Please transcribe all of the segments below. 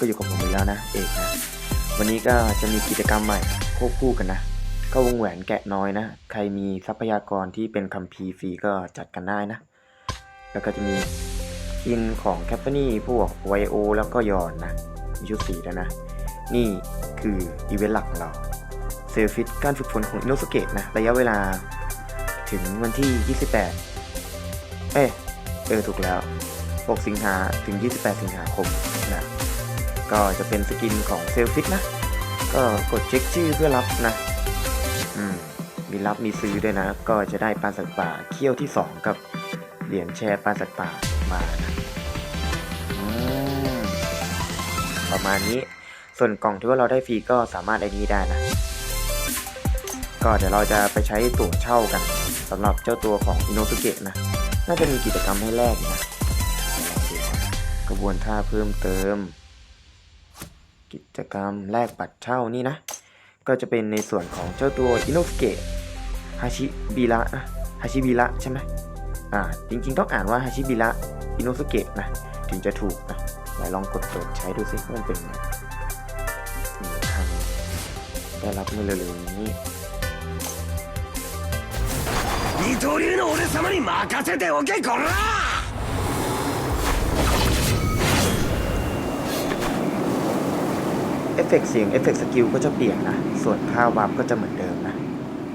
ก็อยู่กับผมอีกแล้วนะเอกนะ วันนี้ก็จะมีกิจกรรมใหม่ควบคู่กันนะ ก็วงแหวนแกะน้อยนะ ใครมีทรัพยากรที่เป็นคัมภีร์ฟรีก็จัดกันได้นะ แล้วก็จะมีกินของแคปเปนี่พวกไวโอแล้วก็ยอนนะมีชุดสีแล้วนะ นี่คืออีเวนต์หลักของเราเซลฟิตการฝึกฝนของอินโนสเกะนะ ระยะเวลาถึงวันที่ 28 เอ้ยเออถูกแล้ว 6 สิงหาถึง 28 สิงหาคมนะ ก็จะเป็นสกินของเซลฟิตนะ ก็กดเช็คชื่อเพื่อรับนะ อืม มีรับมีซื้อด้วยนะ ก็จะได้ปลาสัตว์ป่าเขี้ยวที่ 2 กับเหรียญแชร์ปลาสัตว์ป่ามานะประมาณนี้ ส่วนกล่องที่ว่าเราได้ฟรีก็สามารถไอ้นี้ได้นะ ก็เดี๋ยวเราจะไปใช้ตั๋วเช่ากันสำหรับเจ้าตัวของอินโนสุเกะนะ น่าจะมีกิจกรรมให้แลกนะเดี๋ยวลองดูนะกระบวนท่าเพิ่มเติม กิจกรรมแลกบัตรเช่านี่นะ ก็จะเป็นในส่วนของเจ้าตัวอินโนสุเกะฮาชิบิระนะฮาชิบิระใช่ไหมอ่า จริงๆต้องอ่านว่าฮาชิบิระอินโนสุเกะนะ ถึงจะถูกนะไหนลองกดเปิดใช้ดูสิว่ามันเป็นไงนี่ทางได้รับเมื่อเร็วๆนี้ 二刀流の俺様に任せておけこら เฟกเสียงเอฟเฟกสกิลก็จะเปลี่ยนนะ ส่วนค่าวาร์ปก็จะเหมือนเดิมนะ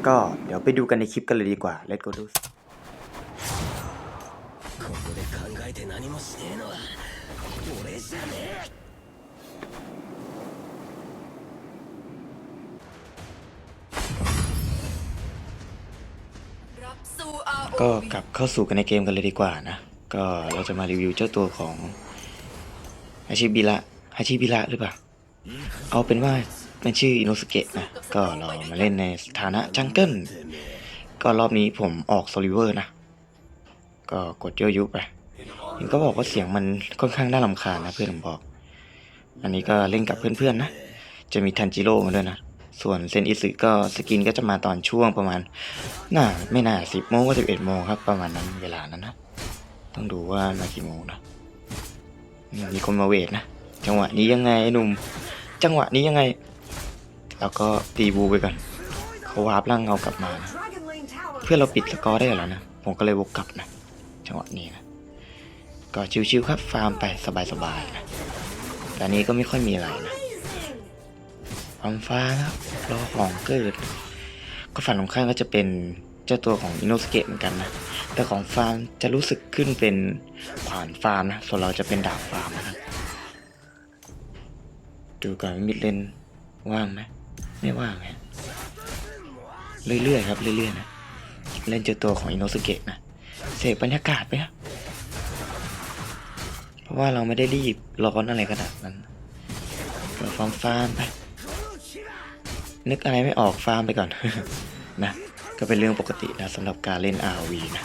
ก็เดี๋ยวไปดูกันในคลิปกันเลยดีกว่า Let's go do ก็กลับเข้าสู่กันในเกมกันเลยดีกว่านะ ก็เราจะมารีวิวเจ้าตัวของอาชีพบีระอาชีพบีระหรือเปล่า เอาเป็นว่ามันชื่ออินโนสเกะนะ ก็เรามาเล่นในฐานะจังเกิล ก็รอบนี้ผมออกโซลิเวอร์นะ ก็กดเยอะยุไปเห็นก็บอกว่าเสียงมันค่อนข้างน่ารำคาญนะเพื่อนผมบอก อันนี้ก็เล่นกับเพื่อนๆนะ จะมีทันจิโร่มาด้วยนะ ส่วนเซนอิสึก็สกินก็จะมาตอนช่วงประมาณ น่าไม่น่าสิบโมงก็สิบเอ็ดโมงครับ ประมาณนั้นเวลานั้นนะ ต้องดูว่ามากี่โมงนะมมีคนมาเวทนะ จังหวะนี้ยังไงไอ้หนุ่ม จังหวะนี้ยังไง แล้วก็ตีบูไปก่อนเขาวาร์ปร่างเงากลับมานะเพื่อเราปิดสกอร์ได้แล้วนะ ผมก็เลยวกกลับนะ จังหวะนี้นะ ก็ชิวๆครับ ฟาร์มไปสบายๆนะ แต่อันนี้ก็ไม่ค่อยมีอะไรนะความฟ้าครับรอของเกิด ก็ฝันของข้างก็จะเป็นเจ้าตัวของอินโนสเกะเหมือนกันนะ แต่ของฟาร์มจะรู้สึกขึ้นเป็นขวานฟาร์มนะ ส่วนเราจะเป็นดาบฟาร์มนะครับ ดูก่อนมิดเลนว่างไหมไม่ว่างฮะเรื่อยๆครับเรื่อยๆนะเล่นเจอตัวของอินโนสเกะนะเสกบรรยากาศไปครับเพราะว่าเราไม่ได้รีบร้อนอะไรขนาดนั้นก็ฟาร์มฟาร์มไปนึกอะไรไม่ออกฟาร์มไปก่อนนะก็เป็นเรื่องปกตินะสำหรับการเล่น RV นะ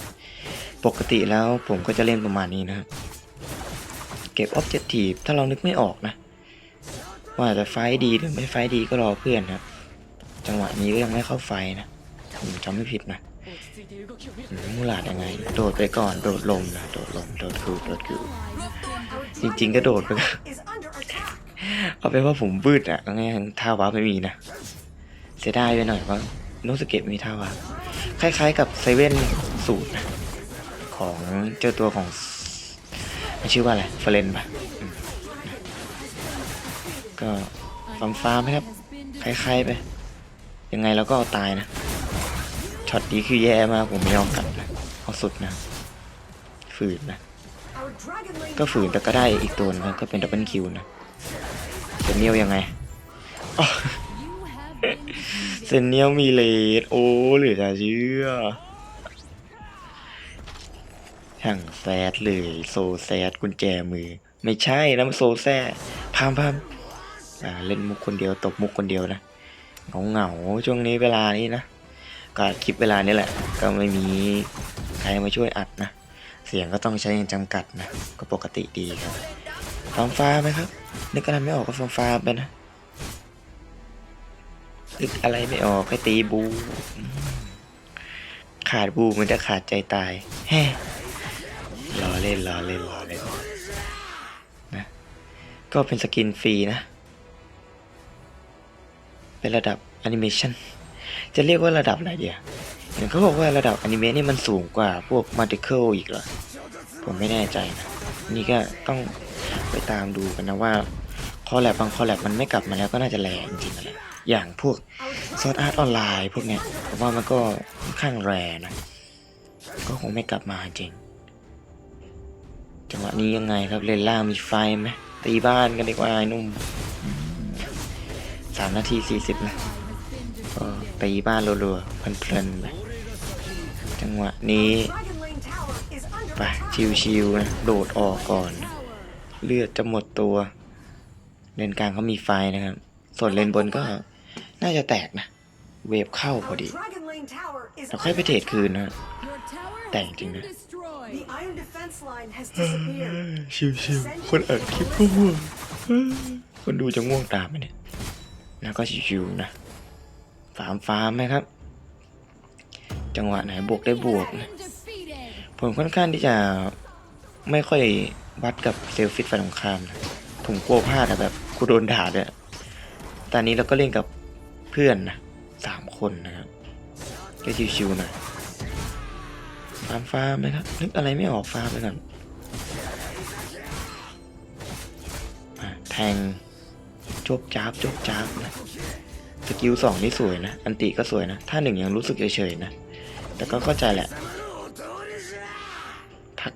ปกติแล้วผมก็จะเล่นประมาณนี้นะครับเก็บออบเจกตีฟถ้าเรานึกไม่ออกนะ ว่าจะไฟดีหรือไม่ไฟดีก็รอเพื่อนครับ จังหวะนี้ก็ยังไม่เข้าไฟนะผมจำไม่ผิดนะมูลาดยังไง โดดไปก่อนโดดลมนะโดดลมโดดคือโดดคือจริง ๆ ก็โดดไปก่อนเอาเป็นว่าผมบืดอะง่ายๆท่าวาไม่มีนะเสียดายไปหน่อยว่าโนสเกตมีท่าวาคล้าย ๆ กับเซเว่นสูตร ของเจ้าตัวของมันชื่อว่าอะไรเฟรนปะ ก็ฟาร์มฟาร์มไหมครับคล้ายๆไป ยังไงเราก็เอาตายนะ ช็อตนี้คือแย่มากผมไม่ยอมกลับนะเอาสุดนะ ฝืนนะ ก็ฝืนแต่ก็ได้อีกตัวนะก็เป็นดับเบิลคิวนะเซนเนียลยังไงเซนเนียลมีเลดโอ้หลือจะเชื่อช่างแซดเลย โซแซดกุญแจมือ ไม่ใช่นะมันโซแซ่พามพาม อ่าเล่นมุกคนเดียวตบมุกคนเดียวนะเหงาเหงาช่วงนี้เวลานี้นะก็คลิปเวลานี้แหละ ก็ไม่มีใครมาช่วยอัดนะ เสียงก็ต้องใช้อย่างจำกัดนะ ก็ปกติดีครับฟาร์มฟ้าไหมครับนึกอะไรไม่ออกก็ฟาร์มฟ้าไปนะนึกอะไรไม่ออกให้ตีบู ขาดบูมันจะขาดใจตายแฮ่ล้อเล่นล้อเล่นล้อเล่นนะ ก็เป็นสกินฟรีนะ เป็นระดับแอนิเมชันจะเรียกว่าระดับอะไรเดียวเห็นเขาบอกว่าระดับอนิเมะนี่มันสูงกว่าพวกมัลติเคิลอีกเหรอ ผมไม่แน่ใจนะ นี่ก็ต้องไปตามดูกันนะว่าคอแลบบางคอแลบมันไม่กลับมาแล้วก็น่าจะแรงจริงๆนะอย่างพวกซอสอาร์ตออนไลน์พวกเนี้ยผมว่ามันก็ค่อนข้างแรงนะ ก็คงไม่กลับมาจริง จังหวะนี้ยังไงครับเลนล่างมีไฟไหมตีบ้านกันดีกว่าไอ้นุ่ม สามนาทีสี่สิบนะก็ตีบ้านรัวๆเพลินๆไปจังหวะนี้ Dragon Lane Tower is under ไป attack. ชิวๆนะโดดออกก่อน เลือดจะหมดตัวเลนกลางเขามีไฟนะครับ ส่วนเลนบนก็น่าจะแตกนะ เวฟเข้าพอ Our ดี Dragon Lane Tower is เราค่อยไปเทรดคืนนะ Your tower Thank has you, been man. destroyed. The iron defense line has disappeared. ชิวๆคนเอิดคลิปก็ง่วงคนดูจะง่วงตามไปเนี่ย แล้วก็ชิวๆนะฟาร์มฟาร์มไหมครับ จังหวะไหนบวกได้บวกนะผมค่อนข้างที่จะไม่ค่อยวัดกับเซลฟิตฝ่ายตรงข้ามนะผมกลัวพลาดอะแบบกูโดนด่าด้วยตอนนี้เราก็เล่นกับเพื่อนนะสามคนนะครับก็ชิวๆหน่อยฟาร์มฟาร์มไหมครับนึกอะไรไม่ออกฟาร์มไปก่อนแทง จบจ้าบจบจ้าบนะสกิลสองนี่สวยนะ อันติก็สวยนะ ถ้าหนึ่งยังรู้สึกเฉยๆนะ แต่ก็เข้าใจแหละ ทัก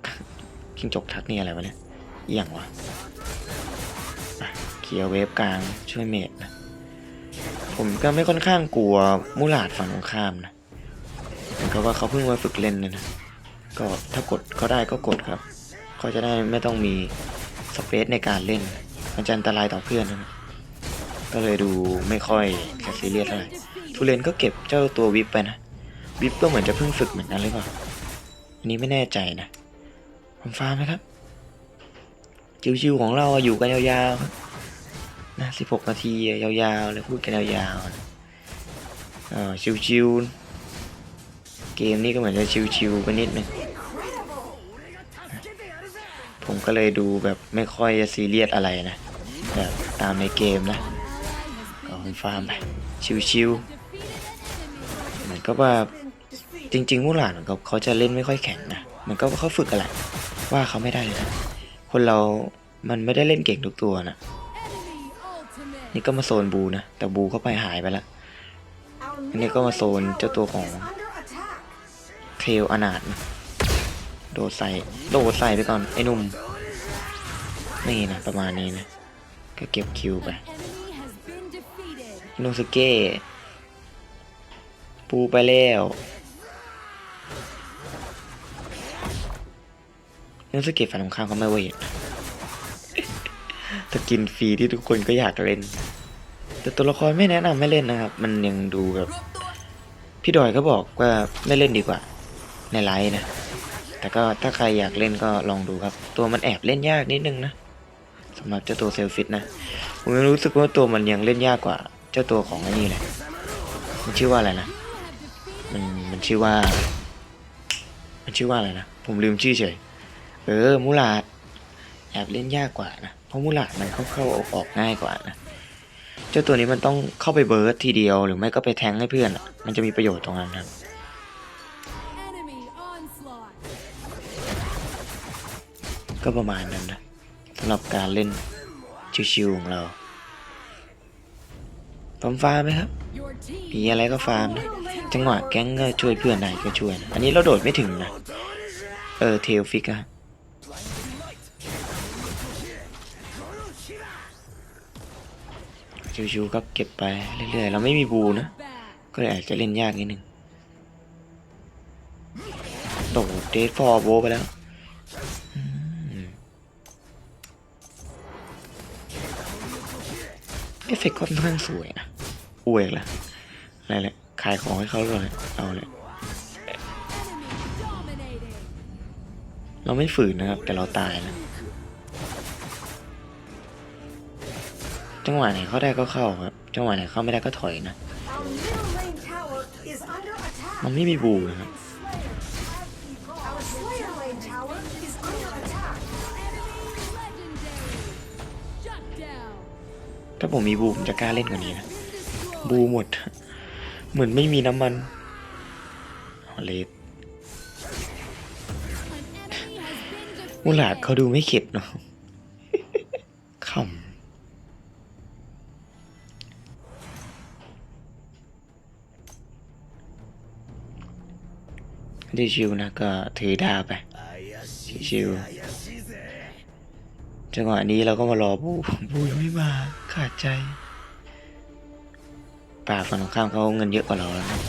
คิงจกทักนี่อะไรวะเนี่ยเอียงวะเคลียร์เวฟกลางช่วยเมดนะ ผมก็ไม่ค่อนข้างกลัวมูลาดฝั่งตรงข้ามนะเหมือนกับว่าเขาเพิ่งมาฝึกเล่นเลยนะก็ถ้ากดเขาได้ก็กดครับเขาจะได้ไม่ต้องมีสเปซในการเล่น มันจะอันตรายต่อเพื่อนนะ ก็เลยดูไม่ค่อยจะซีเรียสเท่าไหร่ทุเรนก็เก็บเจ้าตัววิปไปนะ วิปก็เหมือนจะเพิ่งฝึกเหมือนกันหรือเปล่าอันนี้ไม่แน่ใจนะผมฟาร์มไหมครับชิวๆของเราอยู่กันยาวๆครับนะสิบหกนาทียาวๆเลยพูดกันยาวๆนะเออชิวๆเกมนี้ก็เหมือนจะชิวๆไปนิดนึงผมก็เลยดูแบบไม่ค่อยจะซีเรียสอะไรนะแบบตามในเกมนะ ก็ผมฟาร์มไปชิวๆเหมือนกับว่าจริงๆมูหลานเหมือนกับเขาจะเล่นไม่ค่อยแข็งนะเหมือนกับว่าเขาฝึกอะไรว่าเขาไม่ได้เลยนะคนเรามันไม่ได้เล่นเก่งทุกตัวนะ Enemy ultimate. นี่ก็มาโซนบูนะแต่บูเข้าไปหายไปละ Our อันนี้ก็มาโซนเจ้าตัวของ is under attack. เทลอนาดนะโดดใส่โดดใส่ไปก่อนไอ้หนุ่มนี่นะประมาณนี้นะก็เก็บคิวไป โนสเกะปูไปแล้วอิโนสเกะฝันของข้างเขาไม่เวทสกินฟรีที่ทุกคนก็อยากเล่น แต่ตัวละครไม่แนะนำไม่เล่นนะครับ มันยังดูแบบพี่ดอยก็บอกว่าไม่เล่นดีกว่า ในไลน์นะ แต่ก็ถ้าใครอยากเล่นก็ลองดูครับ ตัวมันแอบเล่นยากนิดนึงนะสำหรับเจ้าตัวเซลฟิตนะผมรู้สึกว่าตัวมันยังเล่นยากกว่า เจ้าตัวของไอ้นี่เลยมันชื่อว่าอะไรนะมันมันชื่อว่า มันชื่อว่าอะไรนะผมลืมชื่อเฉยเออมูลาดแอบเล่นยากกว่านะเพราะมูลาดมันเข้าเข้าออกออกง่ายกว่านะเจ้าตัวนี้มันต้องเข้าไปเบิร์ดทีเดียวหรือไม่ก็ไปแทงให้เพื่อนอะมันจะมีประโยชน์ตรงนั้นครับ Enemy onslaught. ก็ประมาณนั้นนะสำหรับการเล่นชิวๆของเรา ฟาร์มฟาร์มไหมครับ มีอะไรก็ฟาร์มนะจังหวะแก๊งก็ช่วยเพื่อนได้ก็ช่วยนะอันนี้เราโดดไม่ถึงนะ เออเทลฟิกอะชิวๆก็เก็บไปเรื่อยๆ เราไม่มีบูนะ ก็เลยอาจจะเล่นยากนิดนึงโดดเดทฟอร์โบไปแล้วเอฟเฟกต์ค่อนข้างสวยนะ อวยอีกละอะไรแหละขายของให้เขาเลยเอาเลยเราไม่ฝืนนะครับ แต่เราตายนะจังหวะไหนเข้าได้ก็เข้าครับ จังหวะไหนเข้าไม่ได้ก็ถอยนะมันไม่มีบูนะครับถ้าผมมีบูผมจะกล้าเล่นกว่านี้นะ บูหมด เหมือนไม่มีน้ำมันเลดมูหลาดเขาดูไม่เข็ดเนาะขำดิชิวนะก็ถือดาบไปชิวจังหวะนี้เราก็มารอบูบูยังไม่มาขาดใจ ป่าฝั่งตรงข้ามเขาเงินเยอะกว่าเราแล้วนะ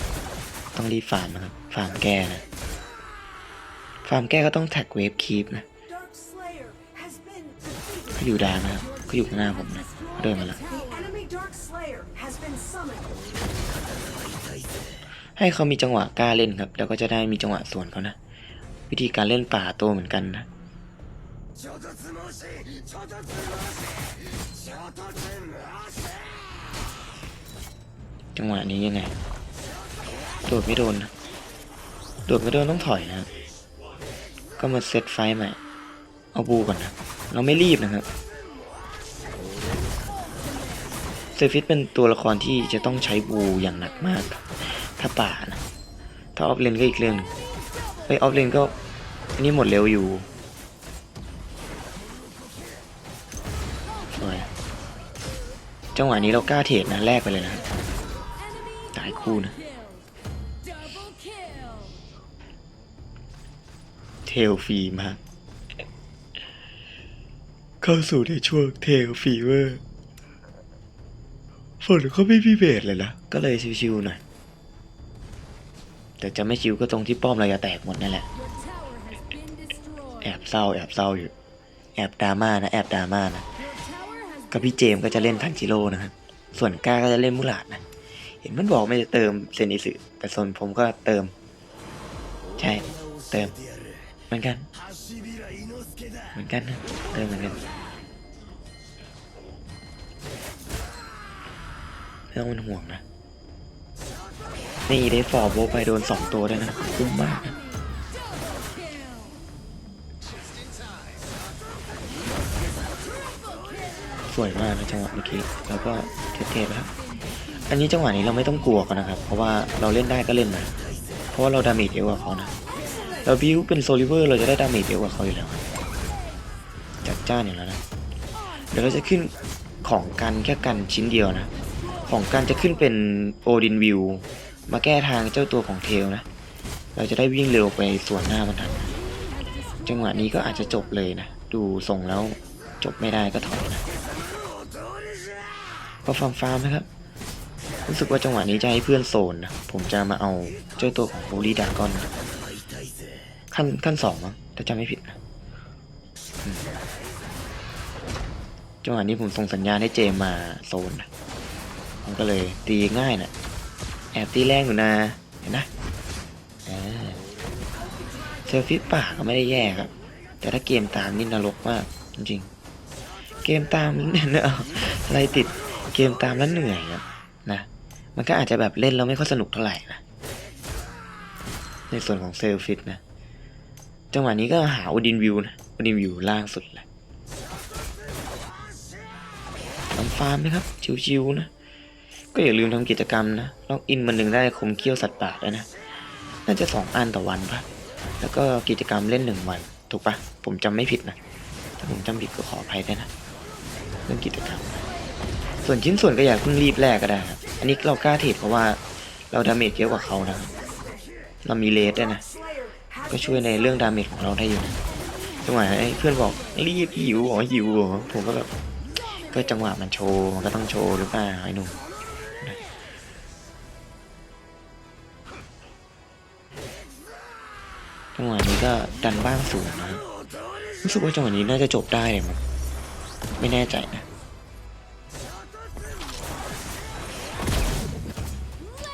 ต้องรีบฟาร์มนะครับ ฟาร์มแก้นะ ฟาร์มแก้ก็ต้องแท็กเวฟคีปนะเขาอยู่ดานนะครับเขาอยู่ข้างหน้าผมนะเขาเดินมาแล้วให้เขามีจังหวะกล้าเล่นครับ แล้วก็จะได้มีจังหวะสวนเขานะ วิธีการเล่นป่าโตเหมือนกันนะ จังหวะนี้ยังไง โดดไม่โดนนะ โดดไม่โดนต้องถอยนะก็มาเซตไฟใหม่ เอาบูก่อนนะ เราไม่รีบนะครับเซฟิตเป็นตัวละครที่จะต้องใช้บูอย่างหนักมาก ถ้าป่านะ ถ้าออฟเลนก็อีกเรื่องหนึงไปออฟเลนก็อันนี่หมดเร็วอยู่สวยจังหวะนี้เรากล้าเทรดนะแลกไปเลยนะายคู่นะ Kill. Double kill. เทลฟรีมาก เข้าสู่ในช่วงเทลฟีเวอร์ ฝนก็ไม่มีเบสเลยนะ ก็เลยชิวๆหน่อย แต่จะไม่ชิวก็ตรงที่ป้อมเราจะแตกหมดนั่นแหละ Your tower has been destroyed. แอบเศร้าแอบเศร้าอยู่ แอบดราม่านะ แอบดราม่านะ Your tower has กับพี่เจมส์ก็จะเล่นทันจิโร่นะครับส่วนก้าก็จะเล่นมุหลาดนะเห็นมันบอกไม่จะเติมเซนิสึแต่ส่วนผมก็เติม ใช่ เติม เหมือนกัน เหมือนกันนะเติมเหมือนกันไม่ต้องเป็นห่วงนะ นี่ได้ฟอร์บโบไปโดนสองตัวด้วยนะ คุ้มมากสวยมากนะจังหวะเมื่อกี้ แล้วก็เทสเทส อันนี้จังหวะนี้เราไม่ต้องกลัวกันนะครับ เพราะว่าเราเล่นได้ก็เล่นนะเพราะว่าเราดาเมจเยอะกว่าเขานะ เราบิวเป็นโซลิเวอร์เราจะได้ดาเมจเยอะกว่าเขาอยู่แล้ว จัดจ้านอย่างแล้วนะ เดี๋ยวเราจะขึ้นของกันแค่กันชิ้นเดียวนะ ของกันจะขึ้นเป็นโอดินวิวมาแก้ทางเจ้าตัวของเทลนะ เราจะได้วิ่งเร็วไปส่วนหน้ามันทันจังหวะนี้ก็อาจจะจบเลยนะ ดูทรงแล้วจบไม่ได้ก็ถอยนะ ก็ฟาร์มฟาร์มนะครับ รู้สึกว่าจังหวะนี้จะให้เพื่อนโซนนะ ผมจะมาเอาเจ้าตัวของโบลีดากอนนะขั้นขั้นสองมั้งถ้าจำไม่ผิดนะจังหวะนี้ผมส่งสัญญาณให้เจมาโซนนะมันก็เลยตีง่ายนะแอบตีแรงอยู่นะเห็นนะอ่าเซฟิตป่าก็ไม่ได้แย่ครับ แต่ถ้าเกมตามนี่นรกมากจริงๆเกมตามเนี่ยเอาอะไรติดเกมตามแล้วเหนื่อยครับนะ มันก็อาจจะแบบเล่นแล้วไม่ค่อยสนุกเท่าไหร่นะในส่วนของเซลฟิตนะ จังหวะนี้ก็หาอดินวิวนะอดินวิวล่างสุดแหละทำฟาร์มไหมครับ ชิวๆนะ ก็อย่าลืมทำกิจกรรมนะล็อกอินมันหนึ่งได้คมเขี้ยวสัตว์ป่าด้วยนะ น่าจะสองอันต่อวันปะแล้วก็กิจกรรมเล่นหนึ่งวัน ถูกปะผมจำไม่ผิดนะ ถ้าผมจำผิดก็ขออภัยด้วยนะ เรื่องกิจกรรม ส่วนชิ้นส่วนก็อย่าเพิ่งรีบแลกก็ได้ครับ อันนี้เรากล้าเทรดเพราะว่าเราดาเมจเยอะกว่าเขานะเรามีเลสด้วยนะ ก็ช่วยในเรื่องดาเมจของเราได้อยู่นะจังหวะไอ้เพื่อนบอกรีบหิวอ๋อหิวเหรอผมก็แบบก็จังหวะมันโชว์มันก็ต้องโชว์หรือเปล่าไอ้หนุ่มจังหวะนี้ก็ดันบ้างสูงนะรู้สึกว่าจังหวะนี้น่าจะจบได้เลยมั้งไม่แน่ใจนะ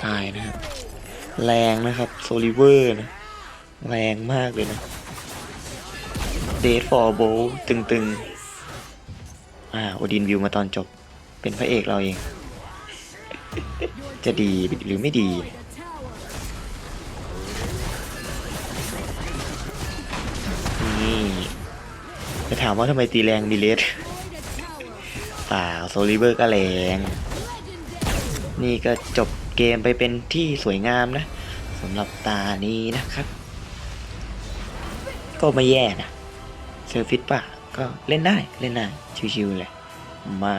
ตายนะครับแรงนะครับโซลิเวอร์นะ แรงมากเลยนะเดทฟอร์โบตึงๆ อ่าโอดินวิวมาตอนจบ เป็นพระเอกเราเอง จะดีหรือไม่ดี นี่จะถามว่าทำไมตีแรงดีเลสป่าโซลิเวอร์ก็แรง นี่ก็จบ เกมไปเป็นที่สวยงามนะสำหรับตานี้นะครับ ก็ไม่แย่นะเซอร์ฟิตป่ะก็เล่นได้เล่นได้ชิวๆเลยมา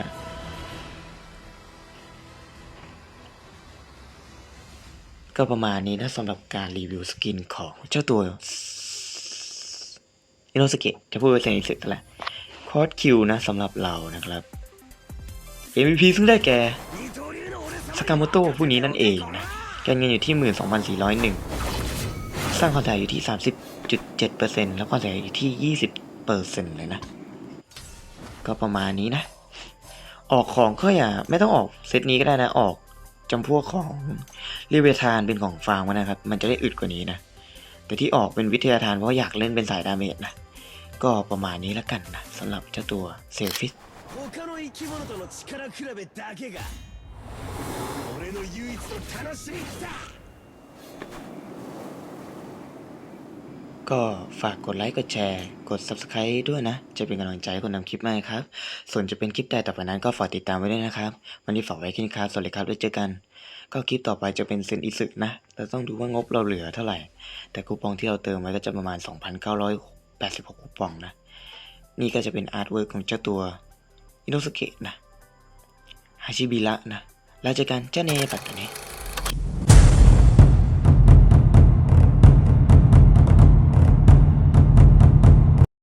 ก็ประมาณนี้นะสำหรับการรีวิวสกินของเจ้าตัวอินโนสเกตจะพูดไปเสียงอีกสุดละคอร์สคิวนะสำหรับเรานะครับ MVP ซึ่งได้แก่ สกาโมโต้ผู้นี้นั่นเองนะการเงินอยู่ที่ 12,401 สร้างความเสียหายอยู่ที่ 30.7%แล้วความเสียหายอยู่ที่ 20%เลยนะ ก็ประมาณนี้นะ ออกของก็อย่าไม่ต้องออกเซตนี้ก็ได้นะออกจำพวกของรีเวทานเป็นของฟางมานะครับ มันจะได้อึดกว่านี้นะ แต่ที่ออกเป็นวิทยาทานเพราะอยากเล่นเป็นสายดาเมจนะ ก็ประมาณนี้แล้วกันนะสำหรับเจ้าตัวเซลฟิส の唯一の楽しみだก็ฝากกดไลค์กดแชร์ กด Subscribe ด้วยนะ จะเป็นกำลังใจให้คนทำคลิปมากครับ ส่วนจะเป็นคลิปใดต่อไปนั้นก็ฝากติดตามไว้ด้วยนะครับ วันนี้ฝากไว้แค่นี้ครับ สวัสดีครับไว้เจอกัน ก็คลิปต่อไปจะเป็นเซนอิสึกนะ เราต้องดูว่างบเราเหลือเท่าไหร่ แต่คูปองที่เราเติมไว้ก็จะประมาณ 2,986 คูปองนะ นี่ก็จะเป็นอาร์ตเวิร์กของเจ้าตัวอินโนสเกะนะฮาชิบิระนะ แล้วเจอกันเจ้าเนปัตตานี